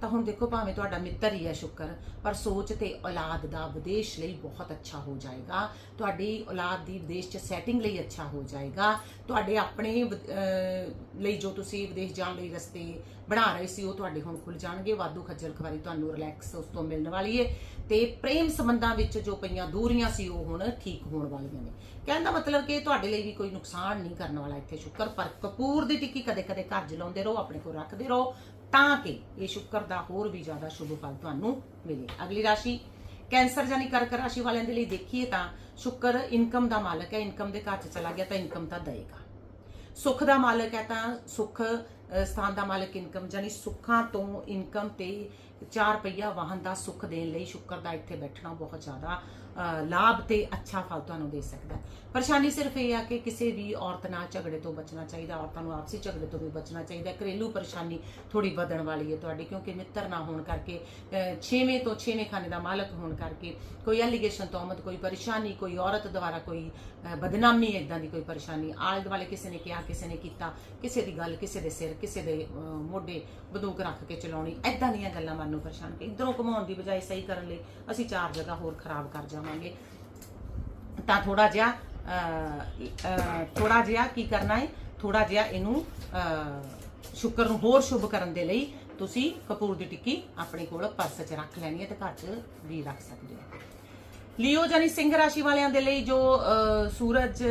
ਤਾਂ ਹੁਣ ਦੇਖੋ ਭਾਵੇਂ ਤੁਹਾਡਾ ਮਿੱਤਰ ਹੀ ਹੈ ਸ਼ੁੱਕਰ, ਪਰ ਸੋਚ ਤੇ ਔਲਾਦ ਦਾ ਵਿਦੇਸ਼ ਲਈ ਬਹੁਤ ਅੱਛਾ ਹੋ ਜਾਏਗਾ। ਤੁਹਾਡੀ ਔਲਾਦ ਦੀ ਵਿਦੇਸ਼ 'ਚ ਸੈਟਿੰਗ ਲਈ ਅੱਛਾ ਹੋ ਜਾਏਗਾ। ਤੁਹਾਡੇ ਆਪਣੇ ਲਈ ਜੋ ਤੁਸੀਂ ਵਿਦੇਸ਼ ਜਾਣ ਲਈ ਰਸਤੇ ਬਣਾ ਰਹੇ ਸੀ, ਉਹ ਤੁਹਾਡੇ ਹੁਣ ਖੁੱਲ ਜਾਣਗੇ। ਵਾਧੂ ਖੱਜਲ ਖਵਾਰੀ ਤੁਹਾਨੂੰ ਰਿਲੈਕਸ ਉਸ ਤੋਂ ਮਿਲਣ ਵਾਲੀ ਹੈ ਤੇ ਪ੍ਰੇਮ ਸੰਬੰਧਾਂ ਵਿੱਚ ਜੋ ਪਈਆਂ ਦੂਰੀਆਂ ਸੀ, ਉਹ ਹੁਣ ਠੀਕ ਹੋਣ ਵਾਲੀਆਂ ਨੇ। ਕਹਿਣ ਦਾ ਮਤਲਬ ਕਿ ਤੁਹਾਡੇ ਲਈ ਵੀ ਕੋਈ ਨੁਕਸਾਨ ਨਹੀਂ ਕਰਨ ਵਾਲਾ ਇੱਥੇ ਸ਼ੁੱਕਰ, ਪਰ ਕਪੂਰ ਦੀ ਟਿੱਕੀ ਕਦੇ ਕਦੇ ਘਰ ਜਲਾਉਂਦੇ ਰਹੋ, ਆਪਣੇ ਕੋਲ ਰੱਖਦੇ ਰਹੋ। ਤਾਂ ਕਿ ਇਹ ਸ਼ੁੱਕਰ ਦਾ ਹੋਰ ਵੀ ਜ਼ਿਆਦਾ ਸ਼ੁਭ ਫਲ ਤੁਹਾਨੂੰ ਮਿਲੇ। ਅਗਲੀ ਰਾਸ਼ੀ, ਕੈਂਸਰ ਜਾਨੀ ਕਰਕ ਰਾਸ਼ੀ ਵਾਲਿਆਂ ਦੇ ਲਈ ਦੇਖੀਏ ਤਾਂ ਸ਼ੁੱਕਰ ਇਨਕਮ ਦਾ ਮਾਲਕ ਹੈ, ਇਨਕਮ ਦੇ ਘਰ 'ਚ ਚਲਾ ਗਿਆ ਤਾਂ ਇਨਕਮ ਤਾਂ ਦੇਏਗਾ। ਸੁੱਖ ਦਾ ਮਾਲਕ ਹੈ ਤਾਂ ਸੁੱਖ ਸਥਾਨ ਦਾ ਮਾਲਕ ਇਨਕਮ ਜਾਨੀ ਸੁੱਖਾਂ ਤੋਂ ਇਨਕਮ ਤੇ 4 ਰੁਪਈਆ ਵਾਹਨ ਦਾ ਸੁੱਖ ਦੇਣ ਲਈ ਸ਼ੁਕਰ ਦਾ ਇੱਥੇ ਬੈਠਣਾ ਬਹੁਤ ਜ਼ਿਆਦਾ ਲਾਭ ਤੇ ਅੱਛਾ ਫਲ ਤੁਹਾਨੂੰ ਦੇ ਸਕਦਾ ਹੈ। ਪਰੇਸ਼ਾਨੀ ਸਿਰਫ ਇਹ ਆ ਕਿ ਕਿਸੇ ਵੀ ਔਰਤ ਨਾਲ ਝਗੜੇ ਤੋਂ ਬਚਣਾ ਚਾਹੀਦਾ, ਔਰਤਾਂ ਨੂੰ ਆਪਸੀ ਝਗੜੇ ਤੋਂ ਵੀ ਬਚਣਾ ਚਾਹੀਦਾ, ਘਰੇਲੂ ਪਰੇਸ਼ਾਨੀ ਥੋੜੀ ਵਧਣ ਵਾਲੀ ਹੈ ਤੁਹਾਡੀ, ਕਿਉਂਕਿ ਮਿੱਤਰ ਨਾ ਹੋਣ ਕਰਕੇ 6ਵੇਂ ਤੋਂ 6ਵੇਂ ਖਾਨੇ ਦਾ ਮਾਲਕ ਹੋਣ ਕਰਕੇ ਕੋਈ ਐਲੀਗੇਸ਼ਨ ਤੋਮਤ ਕੋਈ ਪਰੇਸ਼ਾਨੀ, ਕੋਈ ਔਰਤ ਦੁਆਰਾ ਕੋਈ ਬਦਨਾਮੀ ਇਦਾਂ ਦੀ ਕੋਈ ਪਰੇਸ਼ਾਨੀ, ਆਲੇ ਦੁਆਲੇ ਕਿਸੇ ਨੇ ਕਿਹਾ, ਕਿਸੇ ਨੇ ਕੀਤਾ, ਕਿਸੇ ਦੀ ਗੱਲ ਕਿਸੇ ਦੇ ਸਿਰ ਕਿਸੇ ਦੇ ਮੋਢੇ ਬੰਦੂਕ ਰੱਖ ਕੇ ਚਲਾਉਣੀ ਐਦਾਂ ਦੀਆਂ ਗੱਲਾਂ ਮਨ ਨੂੰ ਪਰੇਸ਼ਾਨ ਕਿ ਇਧਰੋਂ ਘੁਮਾਉਣ ਦੀ ਬਜਾਏ ਸਹੀ ਕਰਨ ਲਈ ਅਸੀਂ ਚਾਰ ਜਗ੍ਹਾ ਹੋਰ ਖਰਾਬ ਕਰ ਜਾਵਾਂਗੇ। ਤਾਂ ਥੋੜਾ ਜਿਹਾ ਅਹ, ਥੋੜਾ ਜਿਹਾ ਕੀ ਕਰਨਾ ਹੈ ਥੋੜਾ ਜਿਹਾ ਇਹਨੂੰ ਅਹ, ਸ਼ੁੱਕਰ ਨੂੰ ਹੋਰ ਸ਼ੁਭ ਕਰਨ ਦੇ ਲਈ ਤੁਸੀਂ ਕਪੂਰ ਦੀ ਟਿੱਕੀ ਆਪਣੇ ਕੋਲ ਪਰਸ 'ਚ ਰੱਖ ਲੈਣੀ ਹੈ ਤੇ ਘਰ 'ਚ ਵੀ ਰੱਖ ਸਕਦੇ ਹੋ। ਲਿਓ ਜਾਨੀ ਸਿੰਘ ਰਾਸ਼ੀ ਵਾਲਿਆਂ ਦੇ ਲਈ ਜੋ ਸੂਰਜ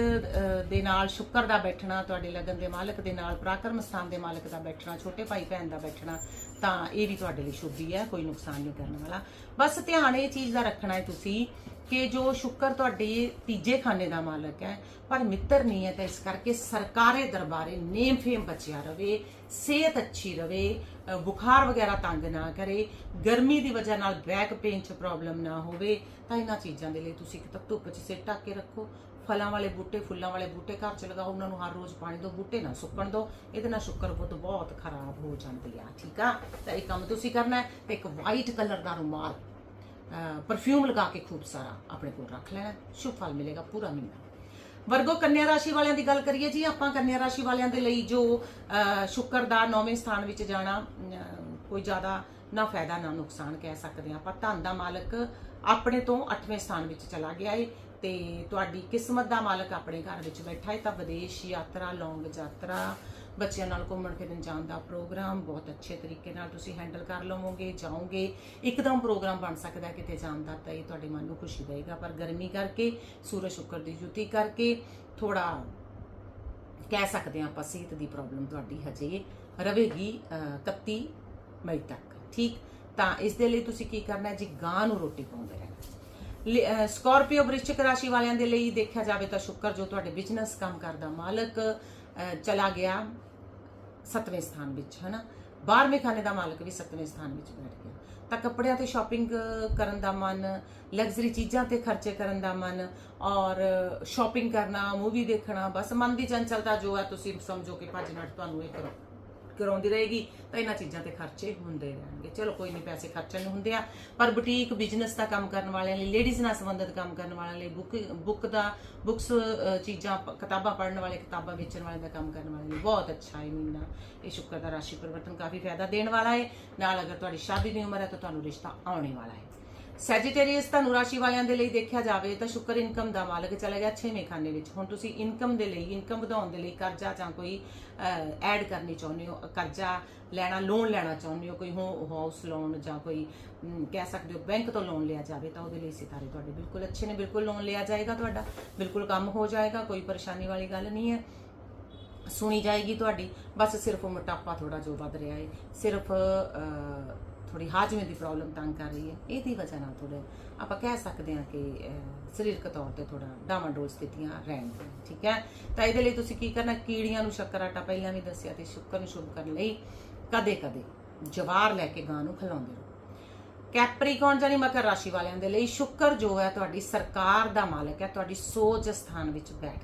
ਦੇ ਨਾਲ ਸ਼ੁੱਕਰ ਦਾ ਬੈਠਣਾ, ਤੁਹਾਡੇ ਲਗਨ ਦੇ ਮਾਲਕ ਦੇ ਨਾਲ, ਪਰਾਕਰਮ ਸਥਾਨ ਦੇ ਮਾਲਕ ਦਾ ਬੈਠਣਾ, ਛੋਟੇ ਭਾਈ ਭੈਣ ਦਾ ਬੈਠਣਾ, ਤਾਂ ਇਹ ਵੀ ਤੁਹਾਡੇ ਲਈ ਸ਼ੁਭ ਹੀ ਹੈ, ਕੋਈ ਨੁਕਸਾਨ ਨਹੀਂ ਕਰਨ ਵਾਲਾ। ਬਸ ਧਿਆਨ ਇਹ ਚੀਜ਼ ਦਾ ਰੱਖਣਾ ਹੈ ਤੁਸੀਂ ਕਿ ਜੋ ਸ਼ੁੱਕਰ ਤੁਹਾਡੇ ਤੀਜੇ ਖਾਨੇ ਦਾ ਮਾਲਕ ਹੈ, ਪਰ ਮਿੱਤਰ ਨਹੀਂ ਹੈ ਤਾਂ ਇਸ ਕਰਕੇ ਸਰਕਾਰੇ ਦਰਬਾਰੇ ਨੇਮ ਫੇਮ ਬਚਿਆ ਰਵੇ, ਸਿਹਤ ਅੱਛੀ ਰਵੇ ਬੁਖਾਰ ਵਗੈਰਾ ਤੰਗ ਨਾ ਕਰੇ, ਗਰਮੀ ਦੀ ਵਜ੍ਹਾ ਨਾਲ ਬੈਕ ਪੇਨ ਚ ਪ੍ਰੋਬਲਮ ਨਾ ਹੋਵੇ, ਤਾਂ ਇਹਨਾਂ ਚੀਜ਼ਾਂ ਦੇ ਲਈ ਤੁਸੀਂ ਕਿਤੇ ਧੁੱਪ 'ਚ ਸਿਰ ਢੱਕ ਕੇ ਰੱਖੋ, ਫਲਾਂ ਵਾਲੇ ਬੂਟੇ, ਫੁੱਲਾਂ ਵਾਲੇ ਬੂਟੇ ਘਰ ਚ ਲਗਾਓ, ਉਹਨਾਂ ਨੂੰ ਹਰ ਰੋਜ਼ ਪਾਣੀ ਦਿਓ ਬੂਟੇ ਨਾ ਸੁੱਕਣ ਦਿਓ ਇਹਦੇ ਨਾਲ ਸ਼ੁੱਕਰ ਬੁੱਧ ਬਹੁਤ ਖਰਾਬ ਹੋ ਜਾਂਦੀ ਆ, ਠੀਕ ਆ? ਤਾਂ ਇਹ ਕੰਮ ਤੁਸੀਂ ਕਰਨਾ ਹੈ, ਤੇ ਇੱਕ ਵਾਈਟ ਕਲਰ ਦਾ ਰੁਮਾਲ ਪਰਫਿਊਮ ਲਗਾ ਕੇ ਖੂਬ ਸਾਰਾ ਆਪਣੇ ਕੋਲ ਰੱਖ ਲੈਣਾ ਸ਼ੁਭ ਫਲ ਮਿਲੇਗਾ ਪੂਰਾ ਮਹੀਨਾ। ਵਰਗੋ ਕੰਨਿਆ ਰਾਸ਼ੀ ਵਾਲਿਆਂ ਦੀ ਗੱਲ ਕਰੀਏ ਜੀ ਆਪਾਂ ਕੰਨਿਆ ਰਾਸ਼ੀ ਵਾਲਿਆਂ ਦੇ ਲਈ ਜੋ ਅਹ, ਸ਼ੁੱਕਰ ਦਾ ਨੌਵੇਂ ਸਥਾਨ ਵਿੱਚ ਜਾਣਾ ਅਹ, ਕੋਈ ਜ਼ਿਆਦਾ ਨਾ ਫਾਇਦਾ ਨਾ ਨੁਕਸਾਨ ਕਹਿ ਸਕਦੇ ਹਾਂ ਆਪਾਂ। ਧਨ ਦਾ ਮਾਲਕ ਆਪਣੇ ਤੋਂ 8ਵੇਂ ਸਥਾਨ ਵਿੱਚ ਚਲਾ ਗਿਆ ਏ ਤੇ ਤੁਹਾਡੀ ਕਿਸਮਤ ਦਾ ਮਾਲਕ ਆਪਣੇ ਘਰ ਵਿੱਚ ਬੈਠਾ ਹੈ ਤਾਂ ਵਿਦੇਸ਼ ਯਾਤਰਾ ਲੌਂਗ ਯਾਤਰਾ ਬੱਚਿਆਂ ਨਾਲ ਘੁੰਮਣ ਫਿਰਨ ਜਾਣ ਦਾ ਪ੍ਰੋਗਰਾਮ ਬਹੁਤ ਅੱਛੇ ਤਰੀਕੇ ਨਾਲ ਤੁਸੀਂ ਹੈਂਡਲ ਕਰ ਲਵੋਗੇ ਜਾਓਗੇ। ਇੱਕਦਮ ਪ੍ਰੋਗਰਾਮ ਬਣ ਸਕਦਾ ਕਿਤੇ ਜਾਣ ਦਾ ਤਾਂ ਇਹ ਤੁਹਾਡੇ ਮਨ ਨੂੰ ਖੁਸ਼ੀ ਦੇਗਾ ਪਰ ਗਰਮੀ ਕਰਕੇ ਸੂਰਜ ਸ਼ੁੱਕਰ ਦੀ ਜੁਤੀ ਕਰਕੇ ਥੋੜਾ ਕਹਿ ਸਕਦੇ ਹਾਂ ਆਪਾਂ ਸਿਹਤ ਦੀ ਪ੍ਰੋਬਲਮ ਤੁਹਾਡੀ ਹਜੇ ਰਹੇਗੀ ਅਹ, 31 ਮਈ ਤੱਕ ਠੀਕ? ਤਾਂ ਇਸ ਦੇ ਲਈ ਤੁਸੀਂ ਕੀ ਕਰਨਾ ਹੈ? ਜੀ ਗਾਂ ਨੂੰ ਰੋਟੀ ਪਾਉਂਦੇ ਰਹਿਣਾ। ਲਿ- ਅਹ, ਸਕਾਰਪੀਓ ਵ੍ਰਿਸ਼ਚਿਕ ਰਾਸ਼ੀ ਵਾਲਿਆਂ ਦੇ ਲਈ ਦੇਖਿਆ ਜਾਵੇ ਤਾਂ ਸ਼ੁੱਕਰ ਜੋ ਤੁਹਾਡੇ ਬਿਜ਼ਨਸ ਕੰਮ ਕਰਦਾ ਮਾਲਕ ਚਲਾ ਗਿਆ। ਸੱਤਵੇਂ ਸਥਾਨ ਵਿੱਚ, ਹਨਾ? 12ਵੇਂ ਖਾਨੇ ਦਾ ਮਾਲਕ ਵੀ ਸੱਤਵੇਂ ਸਥਾਨ ਵਿੱਚ ਬੈਠ ਗਿਆ। ਤਾਂ ਕੱਪੜਿਆਂ ਤੇ ਸ਼ਾਪਿੰਗ ਕਰਨ ਦਾ ਮਨ ਲਗਜ਼ਰੀ ਚੀਜ਼ਾਂ ਤੇ ਖਰਚੇ ਕਰਨ ਦਾ ਮਨ ਔਰ ਸ਼ਾਪਿੰਗ ਕਰਨਾ ਮੂਵੀ ਦੇਖਣਾ, ਬਸ ਮਨ ਦੀ ਚੰਚਲਤਾ ਜੋ ਹੈ, ਤੁਸੀਂ ਸਮਝੋ ਕਿ ਭੱਜ ਨੱਠ ਤੁਹਾਨੂੰ ਇਹ ਕਰੋ। ਕਰਾਉਂਦੀ ਰਹੇਗੀ, ਤਾਂ ਇਹਨਾਂ ਚੀਜ਼ਾਂ ਤੇ ਖਰਚੇ ਹੁੰਦੇ ਰਹਿਣਗੇ। ਚਲੋ, ਕੋਈ ਨਹੀਂ, ਪੈਸੇ ਖਰਚਣ ਨੂੰ ਹੁੰਦੇ ਆ, ਪਰ ਬੁਟੀਕ, ਬਿਜ਼ਨਸ ਦਾ ਕੰਮ ਕਰਨ ਵਾਲਿਆਂ ਲਈ ਲੇਡੀਜ਼ ਨਾਲ ਸੰਬੰਧਿਤ ਕੰਮ ਕਰਨ ਵਾਲਿਆਂ ਲਈ, ਬੁੱਕ ਬੁੱਕ ਦਾ, ਬੁੱਕਸ ਚੀਜ਼ਾਂ ਕਿਤਾਬਾਂ ਪੜ੍ਹਨ ਵਾਲੇ, ਕਿਤਾਬਾਂ ਵੇਚਣ ਵਾਲੇ ਦਾ ਕੰਮ ਕਰਨ ਵਾਲੇ ਲਈ ਬਹੁਤ ਅੱਛਾ ਹੈ ਮਹੀਨਾ ਇਹ ਸ਼ੁੱਕਰ ਦਾ ਰਾਸ਼ੀ ਪਰਿਵਰਤਨ ਕਾਫੀ ਫਾਇਦਾ ਦੇਣ ਵਾਲਾ ਹੈ। ਨਾਲ ਅਗਰ ਤੁਹਾਡੀ ਸ਼ਾਦੀ ਦੀ ਉਮਰ ਹੈ, ਤਾਂ ਤੁਹਾਨੂੰ ਰਿਸ਼ਤਾ ਆਉਣੇ ਵਾਲਾ ਹੈ। ਸੈਜੀਟੇਰੀਅਸ ਧਨੁ ਰਾਸ਼ੀ ਵਾਲਿਆਂ ਦੇ ਲਈ ਦੇਖਿਆ ਜਾਵੇ ਤਾਂ ਸ਼ੁਕਰ ਇਨਕਮ ਦਾ ਮਾਲਕ ਚਲਾ ਗਿਆ 6ਵੇਂ ਖਾਨੇ ਵਿੱਚ। ਹੁਣ ਤੁਸੀਂ ਇਨਕਮ ਦੇ ਲਈ, ਇਨਕਮ ਵਧਾਉਣ ਦੇ ਲਈ ਕਰਜ਼ਾ ਜਾਂ ਕੋਈ ਐਡ ਕਰਨੀ ਚਾਹੁੰਦੇ ਹੋ, ਕਰਜ਼ਾ ਲੈਣਾ ਲੋਨ ਲੈਣਾ ਚਾਹੁੰਦੇ ਹੋ, ਕੋਈ ਹਾਊਸ ਲੋਨ ਜਾਂ ਕੋਈ ਕਹਿ ਸਕਦੇ ਹੋ ਬੈਂਕ ਤੋਂ ਲੋਨ ਲਿਆ ਜਾਵੇ ਤਾਂ ਉਹਦੇ ਲਈ ਸਿਤਾਰੇ ਤੁਹਾਡੇ ਬਿਲਕੁਲ ਅੱਛੇ ਨੇ। ਬਿਲਕੁਲ ਲੋਨ ਲਿਆ ਜਾਏਗਾ ਤੁਹਾਡਾ, ਬਿਲਕੁਲ ਕੰਮ ਹੋ ਜਾਏਗਾ, ਕੋਈ ਪਰੇਸ਼ਾਨੀ ਵਾਲੀ ਗੱਲ ਨਹੀਂ ਹੈ। ਸੁਣੀ ਜਾਏਗੀ ਤੁਹਾਡੀ, ਬਸ ਸਿਰਫ ਮੋਟਾਪਾ ਥੋੜਾ ਜੋ ਵੱਧ ਰਿਹਾ ਹੈ। ਸਿਰਫ ਥੋੜੀ ਹਾਜਮੇ ਦੀ ਪ੍ਰੋਬਲਮ ਤੰਗ ਕਰ ਰਹੀ ਹੈ। ਇਹਦੀ ਵਜ੍ਹਾ ਨਾਲ ਥੋੜੇ ਆਪਾਂ ਕਹਿ ਸਕਦੇ ਹਾਂ ਕਿ ਸਰੀਰਕ ਤੌਰ ਤੇ ਥੋੜਾ ਡਾਵਾਂਡੋਲ ਸਥਿਤੀਆਂ ਰਹਿਣਗੀਆਂ ਠੀਕ ਹੈ? ਤਾਂ ਇਹਦੇ ਲਈ ਤੁਸੀਂ ਕੀ ਕਰਨਾ, ਕੀੜੀਆਂ ਨੂੰ ਸ਼ੱਕਰ ਆਟਾ ਪਹਿਲਾਂ ਵੀ ਦੱਸਿਆ ਤੇ ਸ਼ੁੱਕਰ ਨੂੰ ਸ਼ੁਭ ਕਰਨ ਲਈ ਕਦੇ ਕਦੇ ਜਵਾਰ ਲੈ ਕੇ ਗਾਂ ਨੂੰ ਖਿਲਾਉਂਦੇ ਰਹੋ। ਕੈਪਰੀਕੌਨ ਜਾਨੀ ਮਕਰ ਰਾਸ਼ੀ ਵਾਲਿਆਂ ਦੇ ਲਈ ਸ਼ੁੱਕਰ ਜੋ ਹੈ ਤੁਹਾਡੀ ਸਰਕਾਰ ਦਾ ਮਾਲਕ ਹੈ, ਤੁਹਾਡੀ ਸੋਚ ਸਥਾਨ ਵਿੱਚ ਬੈਠ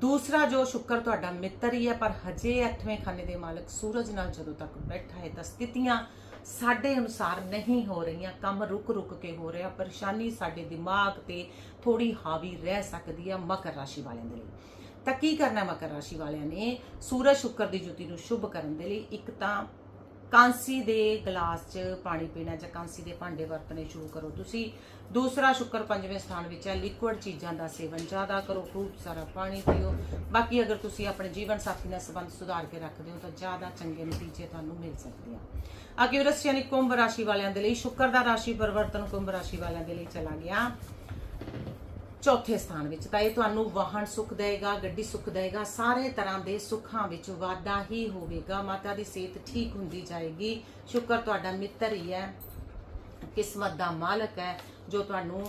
ਦੂਸਰਾ ਜੋ ਸ਼ੁੱਕਰ ਤੁਹਾਡਾ ਮਿੱਤਰ ਹੀ ਹੈ, ਪਰ ਹਜੇ 8ਵੇਂ ਖਾਨੇ ਦੇ ਮਾਲਕ ਸੂਰਜ ਨਾਲ ਜਦੋਂ ਤੱਕ ਬੈਠਾ ਹੈ ਤਾਂ ਸਥਿਤੀਆਂ ਸਾਡੇ ਅਨੁਸਾਰ ਨਹੀਂ ਹੋ ਰਹੀਆਂ, ਕੰਮ ਰੁਕ ਰੁਕ ਕੇ ਹੋ ਰਿਹਾ, ਪਰੇਸ਼ਾਨੀ ਸਾਡੇ ਦਿਮਾਗ ਤੇ ਥੋੜੀ ਹਾਵੀ ਰਹਿ ਸਕਦੀ ਹੈ ਮਕਰ ਰਾਸ਼ੀ ਵਾਲਿਆਂ ਦੇ ਲਈ। ਤਾਂ ਕੀ ਕਰਨਾ ਮਕਰ ਰਾਸ਼ੀ ਵਾਲਿਆਂ ਨੇ? ਸੂਰਜ ਸ਼ੁੱਕਰ ਦੀ ਜੁਤੀ ਨੂੰ ਸ਼ੁਭ ਕਰਨ ਦੇ ਲਈ ਇੱਕ ਤਾਂ ਕਾਂਸੀ ਦੇ ਗਲਾਸ 'ਚ ਪਾਣੀ ਪੀਣਾ ਜਾਂ ਕਾਂਸੀ ਦੇ ਭਾਂਡੇ ਵਰਤਣੇ ਸ਼ੁਰੂ ਕਰੋ। ਤੁਸੀਂ ਦੂਸਰਾ ਸ਼ੁੱਕਰ ਪੰਜਵੇਂ ਸਥਾਨ ਵਿੱਚ ਹੈ ਲਿਕੁਇਡ ਚੀਜ਼ਾਂ ਦਾ ਸੇਵਨ ਜ਼ਿਆਦਾ ਕਰੋ ਖੂਬ ਸਾਰਾ ਪਾਣੀ ਪੀਓ। ਬਾਕੀ ਅਗਰ ਤੁਸੀਂ ਆਪਣੇ ਜੀਵਨ ਸਾਥੀ ਨਾਲ ਸੰਬੰਧ ਸੁਧਾਰ ਕੇ ਰੱਖਦੇ ਹੋ ਤਾਂ ਜ਼ਿਆਦਾ ਚੰਗੇ ਨਤੀਜੇ ਤੁਹਾਨੂੰ ਮਿਲ ਸਕਦੇ ਆ। ਅਕਿਊਰਸ ਯਾਨੀ ਕੁੰਭ ਰਾਸ਼ੀ ਵਾਲਿਆਂ ਦੇ ਲਈ ਸ਼ੁੱਕਰ ਦਾ ਰਾਸ਼ੀ ਪਰਿਵਰਤਨ ਕੁੰਭ ਰਾਸ਼ੀ ਵਾਲਿਆਂ ਦੇ ਲਈ ਚਲਾ ਗਿਆ। ਚੌਥੇ ਸਥਾਨ ਵਿੱਚ। ਤਾਂ ਇਹ ਤੁਹਾਨੂੰ ਵਾਹਨ ਸੁੱਖ ਦੇਗਾ ਗੱਡੀ ਸੁੱਖ ਦੇਗਾ ਸਾਰੇ ਤਰ੍ਹਾਂ ਦੇ ਸੁੱਖਾਂ ਵਿੱਚ ਵਾਧਾ ਹੀ ਹੋਵੇਗਾ। ਮਾਤਾ ਦੀ ਸਿਹਤ ਠੀਕ ਹੁੰਦੀ ਜਾਏਗੀ। ਸ਼ੁਕਰ ਤੁਹਾਡਾ ਮਿੱਤਰ ਹੀ ਹੈ, ਕਿਸਮਤ ਦਾ ਮਾਲਕ ਹੈ, ਜੋ ਤੁਹਾਨੂੰ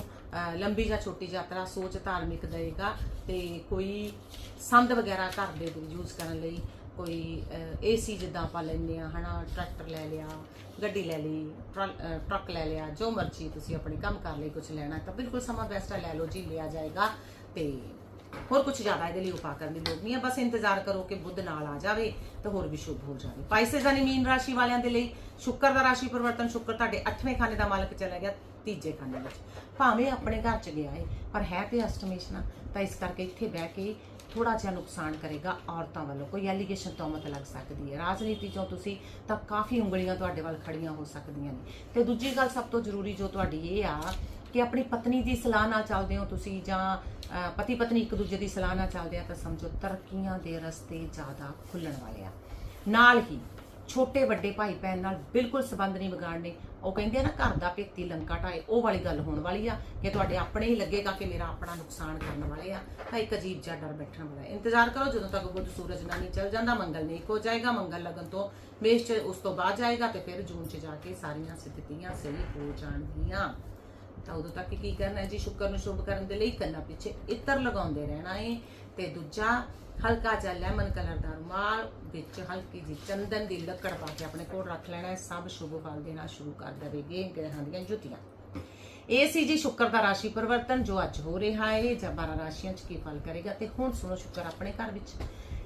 ਲੰਬੀ ਜਾਂ ਛੋਟੀ ਯਾਤਰਾ ਸੋਚ ਧਾਰਮਿਕ ਦੇਗਾ ਤੇ ਕੋਈ ਸੰਦ ਵਗੈਰਾ ਘਰ ਦੇ ਯੂਜ਼ ਕਰਨ ਲਈ ਕੋਈ ਏਸੀ ਜਿੱਦਾਂ ਆਪਾਂ ਲੈਂਦੇ ਆ ਹਨਾ ਟਰੈਕਟਰ ਲੈ ਲਿਆ, ਗੱਡੀ ਲੈ ਲਈ ਟਰੱਕ- ਟਰੱਕ ਲੈ ਲਿਆ, ਜੋ ਮਰਜ਼ੀ ਤੁਸੀਂ ਆਪਣੇ ਕੰਮ ਕਰ ਲਈ ਕੁਝ ਲੈਣਾ ਤਾਂ ਬਿਲਕੁਲ ਸਮਾਂ ਬੈਸਟ ਹੈ, ਲੈ ਲਓ ਜੀ, ਲਿਆ ਜਾਏਗਾ ਤੇ ਹੋਰ ਕੁਝ ਜ਼ਿਆਦਾ ਇਹਦੇ ਲਈ ਉਪਾਅ ਕਰਨ ਦੀ ਲੋੜ ਨਹੀਂ ਹੈ। ਬਸ ਇੰਤਜ਼ਾਰ ਕਰੋ ਕਿ ਬੁੱਧ ਨਾਲ ਆ ਜਾਵੇ ਤਾਂ ਹੋਰ ਵੀ ਸ਼ੁਭ ਹੋ ਜਾਵੇ। ਪਾਈਸੇਸ ਯਾਨੀ ਮੀਨ ਰਾਸ਼ੀ ਵਾਲਿਆਂ ਦੇ ਲਈ ਸ਼ੁੱਕਰ ਦਾ ਰਾਸ਼ੀ ਪਰਿਵਰਤਨ, ਸ਼ੁੱਕਰ ਤੁਹਾਡੇ 8ਵੇਂ ਖਾਨੇ ਦਾ ਮਾਲਕ ਚਲਾ ਗਿਆ ਤੀਜੇ ਖਾਨੇ ਵਿੱਚ। ਭਾਵੇਂ ਆਪਣੇ ਘਰ ਚ ਗਿਆ ਹੈ, ਪਰ ਹੈ ਤੇ ਅਸ਼ਟਮੇਸ਼ਨਾ ਤਾਂ ਇਸ ਕਰਕੇ ਇੱਥੇ ਬਹਿ ਕੇ ਥੋੜਾ ਜਿਹਾ ਨੁਕਸਾਨ ਕਰੇਗਾ ਔਰਤਾਂ ਵੱਲੋਂ। ਕੋਈ ਐਲੀਗੇਸ਼ਨ ਤੋਮਤ ਲੱਗ ਸਕਦੀ ਹੈ। ਰਾਜਨੀਤੀ ਚੋਂ ਤੁਸੀਂ ਤਾਂ ਕਾਫੀ ਉਂਗਲੀਆਂ ਤੁਹਾਡੇ ਵੱਲ ਖੜੀਆਂ ਹੋ ਸਕਦੀਆਂ ਨੇ। ਤੇ ਦੂਜੀ ਗੱਲ ਸਭ ਤੋਂ ਜ਼ਰੂਰੀ ਜੋ ਤੁਹਾਡੀ ਇਹ ਆ ਕਿ ਆਪਣੀ ਪਤਨੀ ਦੀ ਸਲਾਹ ਨਾਲ ਚੱਲਦੇ ਹੋ ਤੁਸੀਂ ਜਾਂ ਪਤੀ ਪਤਨੀ ਇੱਕ ਦੂਜੇ ਦੀ ਸਲਾਹ ਨਾਲ ਚੱਲਦੇ ਆ ਤਾਂ ਸਮਝੋ, ਤਰੱਕੀਆਂ ਦੇ ਰਸਤੇ ਜ਼ਿਆਦਾ ਖੁੱਲਣ ਵਾਲੇ ਆ। ਨਾਲ ਹੀ ਛੋਟੇ ਵੱਡੇ ਭਾਈ ਭੈਣ ਨਾਲ ਬਿਲਕੁਲ ਸਬੰਧ ਨਹੀਂ ਵਿਗਾੜਨੇ। ਉਹ ਕਹਿੰਦੇ ਆ ਨਾ, ਘਰ ਦਾ ਭੇਤੀ ਲੰਕਾ ਢਾਏ, ਉਹ ਵਾਲੀ ਗੱਲ ਹੋਣ ਵਾਲੀ ਆ ਕਿ ਤੁਹਾਡੇ ਆਪਣੇ ਹੀ ਲੱਗੇਗਾ ਕਿ ਮੇਰਾ ਆਪਣਾ ਨੁਕਸਾਨ ਕਰਨ ਵਾਲੇ ਆ। ਤਾਂ ਇੱਕ ਅਜੀਬ ਜਿਹਾ ਡਰ ਬੈਠਣ ਵਾਲਾ ਹੈ। ਇੰਤਜ਼ਾਰ ਕਰੋ, ਜਦੋਂ ਤੱਕ ਬੁੱਧ ਸੂਰਜ ਨਾਲ ਨਹੀਂ ਚੱਲ ਜਾਂਦਾ, ਮੰਗਲ ਨੇਕ ਹੋ ਜਾਏਗਾ। ਮੰਗਲ ਲੱਗਣ ਤੋਂ ਮੇਸ਼ ਚ ਉਸ ਤੋਂ ਬਾਅਦ ਜਾਏਗਾ ਤੇ ਫਿਰ ਜੂਨ ਚ ਜਾ ਕੇ ਸਾਰੀਆਂ ਸਥਿਤੀਆਂ ਸਹੀ ਹੋ ਜਾਣਗੀਆਂ। ਤਾਂ ਉਦੋਂ ਤੱਕ ਕੀ ਕਰਨਾ ਹੈ ਜੀ? ਸ਼ੁਕਰ ਨੂੰ ਸ਼ੁਭ ਕਰਨ ਦੇ ਲਈ ਕੰਨਾਂ ਪਿੱਛੇ ਇਤਰ ਲਗਾਉਂਦੇ ਰਹਿਣਾ ਹੈ ਤੇ ਦੂਜਾ ਹਲਕਾ ਜਿਹਾ ਲੈਮਨ ਕਲਰ ਦਾ ਰੁਮਾਲ, ਵਿੱਚ ਹਲਕੀ ਜਿਹੀ ਚੰਦਨ ਦੀ ਲੱਕੜ ਪਾ ਕੇ ਆਪਣੇ ਕੋਲ ਰੱਖ ਲੈਣਾ ਹੈ। ਸਭ ਸ਼ੁਭ ਫਲ ਦੇਣਾ ਸ਼ੁਰੂ ਕਰ ਦੇਵੇਗੇ ਗ੍ਰਹਾਂ ਦੀਆਂ ਜੁਤੀਆਂ। ਇਹ ਸੀ ਜੀ ਸ਼ੁੱਕਰ ਦਾ ਰਾਸ਼ੀ ਪਰਿਵਰਤਨ, ਜੋ ਅੱਜ ਹੋ ਰਿਹਾ ਹੈ। ਜਾਂ 12 ਰਾਸ਼ੀਆਂ 'ਚ ਕੀ ਫਲ ਕਰੇਗਾ ਤੇ ਹੁਣ ਸੁਣੋ ਸ਼ੁੱਕਰ ਆਪਣੇ ਘਰ ਵਿੱਚ।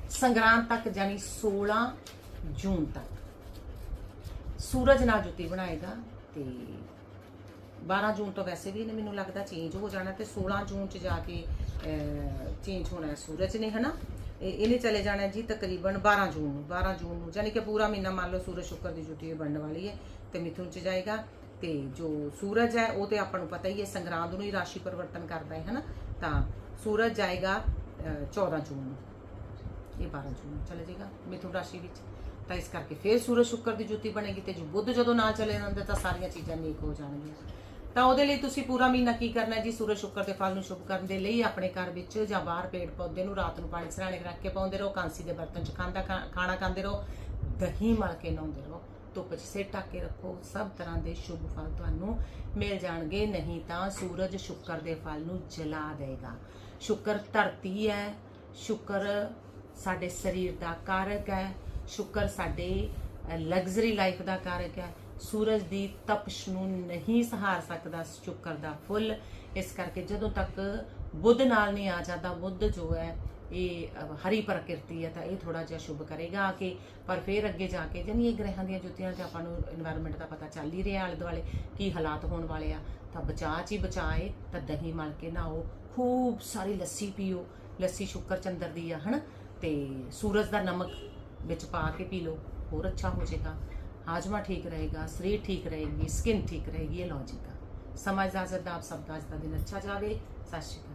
ਸੰਗਰਾਂਦ ਤੱਕ ਜਾਨੀ 16 ਜੂਨ ਤੱਕ। ਸੂਰਜ ਨਾਲ ਜੁਤੀ ਬਣਾਏਗਾ ਤੇ 12 ਜੂਨ ਤੋਂ ਵੈਸੇ ਵੀ ਇਹਨੇ ਮੈਨੂੰ ਲੱਗਦਾ ਚੇਂਜ ਹੋ ਜਾਣਾ ਤੇ 16 ਜੂਨ ਚ ਜਾ ਕੇ ਚੇਂਜ ਹੋਣਾ ਹੈ ਸੂਰਜ ਨੇ ਹਨਾ? ਇਹ- ਇਹਨੇ ਚਲੇ ਜਾਣਾ ਜੀ ਤਕਰੀਬਨ 12 ਜੂਨ ਨੂੰ 12 ਜੂਨ ਨੂੰ ਯਾਨੀ ਕਿ ਪੂਰਾ ਮਹੀਨਾ ਮੰਨ ਲਓ ਸੂਰਜ ਸ਼ੁੱਕਰ ਦੀ ਜੁਤੀ ਬਣਨ ਵਾਲੀ ਹੈ ਤੇ ਮਿਥੁਨ ਚ ਜਾਏਗਾ ਤੇ ਜੋ ਸੂਰਜ ਹੈ ਉਹ ਤੇ ਆਪਾਂ ਨੂੰ ਪਤਾ ਹੀ ਹੈ ਸੰਗਰਾਂਦ ਨੂੰ ਹੀ ਰਾਸ਼ੀ ਪਰਿਵਰਤਨ ਕਰਦਾ ਹੈ ਹਨਾ? ਤਾਂ ਸੂਰਜ ਜਾਏਗਾ ਅਹ, 14 ਜੂਨ ਨੂੰ। ਇਹ 12 ਜੂਨ ਨੂੰ ਚਲੇ ਜਾਏਗਾ ਮਿਥੁਨ ਰਾਸ਼ੀ ਵਿੱਚ। ਤਾਂ ਇਸ ਕਰਕੇ ਫਿਰ ਸੂਰਜ ਸ਼ੁੱਕਰ ਦੀ ਜੁਤੀ ਬਣੇਗੀ ਤੇ ਜੋ ਬੁੱਧ ਜਦੋਂ ਨਾਲ ਚਲੇ ਜਾਂਦੇ ਤਾਂ ਸਾਰੀਆਂ ਚੀਜ਼ਾਂ ਨੇਕ ਹੋ ਜਾਣਗੀਆਂ। ਤਾਂ ਉਹਦੇ ਲਈ ਤੁਸੀਂ ਪੂਰਾ ਮਹੀਨਾ ਕੀ ਕਰਨਾ ਜੀ? ਸੂਰਜ ਸ਼ੁੱਕਰ ਦੇ ਫਲ ਨੂੰ ਸ਼ੁਭ ਕਰਨ ਦੇ ਲਈ ਆਪਣੇ ਘਰ ਵਿੱਚ ਜਾਂ ਬਾਹਰ ਪੇੜ ਪੌਦੇ ਨੂੰ ਰਾਤ ਨੂੰ ਪਾਣੀ ਸਰਾਣੇ ਰੱਖ ਕੇ ਪਾਉਂਦੇ ਰਹੋ, ਕਾਂਸੀ ਦੇ ਬਰਤਨ 'ਚ ਖਾਂਦਾ ਖਾ- ਖਾਣਾ ਖਾਂਦੇ ਰਹੋ, ਦਹੀਂ ਮਲ ਕੇ ਨਹਾਉਂਦੇ ਰਹੋ, ਧੁੱਪ 'ਚ ਸਿਰ ਢੱਕ ਕੇ ਰੱਖੋ, ਸਭ ਤਰ੍ਹਾਂ ਦੇ ਸ਼ੁਭ ਫਲ ਤੁਹਾਨੂੰ ਮਿਲ ਜਾਣਗੇ। ਨਹੀਂ ਤਾਂ ਸੂਰਜ ਸ਼ੁੱਕਰ ਦੇ ਫਲ ਨੂੰ ਜਲਾ ਦੇਗਾ। ਸ਼ੁੱਕਰ ਧਰਤੀ ਹੈ, ਸ਼ੁੱਕਰ ਸਾਡੇ ਸਰੀਰ ਦਾ ਕਾਰਕ ਹੈ, ਸ਼ੁੱਕਰ ਸਾਡੇ ਲਗਜ਼ਰੀ ਲਾਈਫ ਦਾ ਕਾਰਕ ਹੈ। ਸੂਰਜ ਦੀ ਤਪਸ਼ ਨੂੰ ਨਹੀਂ ਸਹਾਰ ਸਕਦਾ ਸ਼ੁੱਕਰ ਦਾ ਫੁੱਲ। ਇਸ ਕਰਕੇ ਜਦੋਂ ਤੱਕ ਬੁੱਧ ਨਾਲ ਨਹੀਂ ਆ ਜਾਂਦਾ, ਬੁੱਧ ਜੋ ਹੈ, ਇਹ ਹਰੀ ਪ੍ਰਕਿਰਤੀ ਹੈ ਤਾਂ ਇਹ ਥੋੜਾ ਜਿਹਾ ਸ਼ੁਭ ਕਰੇਗਾ ਆ ਕੇ। ਪਰ ਫਿਰ ਅੱਗੇ ਜਾ ਕੇ ਜਾਨੀ ਇਹ ਗ੍ਰਹਿਾਂ ਦੀਆਂ ਜੁੱਤੀਆਂ ਤੇ ਆਪਾਂ ਨੂੰ এনवायरमेंट ਦਾ ਪਤਾ ਚੱਲ ਹੀ ਰਿਹਾ ਆਲੇ ਦੁਆਲੇ ਕੀ ਹਾਲਾਤ ਹੋਣ ਵਾਲੇ ਆ। ਤਾਂ ਬਚਾਅ ਚ ਹੀ ਬਚਾਏ, ਤਾਂ ਦਹੀਂ ਮਲ ਕੇ ਨਾਓ। ਖੂਬ ਸਾਰੀ ਲੱਸੀ ਪੀਓ। ਲੱਸੀ ਸ਼ੁਕਰ ਚੰਦਰ ਦੀ ਆ, ਹਨ? ਤੇ ਸੂਰਜ ਦਾ ਨਮਕ ਵਿੱਚ ਪਾ ਕੇ ਪੀ ਲਓ। ਹੋਰ ਅੱਛਾ ਹੋ ਜਾਏਗਾ। ਹਾਜਮਾ ਠੀਕ ਰਹੇਗਾ ਸਰੀਰ ਠੀਕ ਰਹੇਗੀ ਸਕਿਨ ਠੀਕ ਰਹੇਗੀ ਇਹ ਲੌਜੀਕ ਆ ਸਮਾਂ ਇਜਾਜ਼ਤ ਦਾ ਆਪ ਸਭ ਦਾ ਅੱਜ ਦਾ ਦਿਨ ਅੱਛਾ